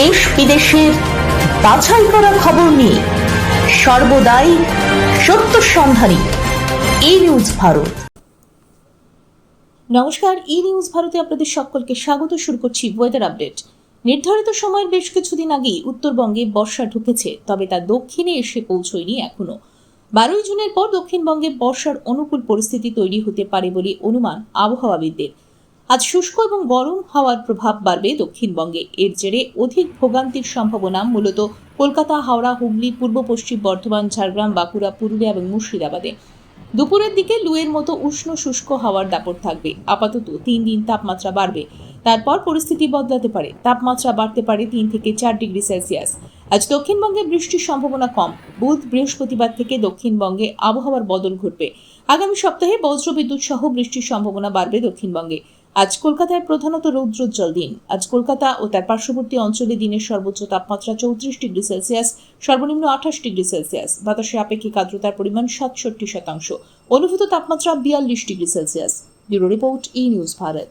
দেশ বিদেশের বাছাই করা খবর নিয়ে সর্বদাই সত্য সন্ধানী এই নিউজ ভারত। নমস্কার ই নিউজ ভারতে আপনাদের সকলকে স্বাগত, শুরু করছি ওয়েদার আপডেট নির্ধারিত সময়ের বেশ কিছুদিন আগেই উত্তরবঙ্গে বর্ষা ঢুকেছে, তবে তা দক্ষিণে এসে পৌঁছয়নি এখনও। বারোই জুনের পর দক্ষিণবঙ্গে বর্ষার অনুকূল পরিস্থিতি তৈরি হতে পারে বলে অনুমান আবহাওয়াবিদদের। আজ শুষ্ক এবং গরম হাওয়ার প্রভাব বাড়বে দক্ষিণবঙ্গে। এর জেরে অধিক ভোগান্তির সম্ভাবনা মূলত কলকাতা, হাওড়া, হুগলি, পূর্ব পশ্চিম বর্ধমান, ঝাড়গ্রাম, বাঁকুড়া, পুরুলিয়া এবং মুর্শিদাবাদে। দুপুরের দিকে লুয়ের মতো উষ্ণ শুষ্ক হাওয়ার দাপট থাকবে। আপাতত তিন দিন তাপমাত্রা বাড়বে। তারপর পরিস্থিতি বদলাতে পারে। তাপমাত্রা বাড়তে পারে তিন থেকে চার ডিগ্রি সেলসিয়াস। আজ দক্ষিণবঙ্গে বৃষ্টির সম্ভাবনা কম। বুধ, বৃহস্পতিবার থেকে দক্ষিণবঙ্গে আবহাওয়ার বদল ঘটবে। আগামী সপ্তাহে বজ্রবিদ্যুৎ সহ বৃষ্টির সম্ভাবনা বাড়বে দক্ষিণবঙ্গে। আজ কলকাতায় প্রধানত রৌদ্রোজ্জ্বল দিন। আজ কলকাতা ও তার পার্শ্ববর্তী অঞ্চলে দিনের সর্বোচ্চ তাপমাত্রা চৌত্রিশ ডিগ্রি সেলসিয়াস, সর্বনিম্ন আঠাশ ডিগ্রি সেলসিয়াস। বাতাসে আপেক্ষিক আর্দ্রতার পরিমাণ সাতষট্টি শতাংশ। অনুভূত তাপমাত্রা বিয়াল্লিশ degree Celsius. Bureau report, E news Bharat.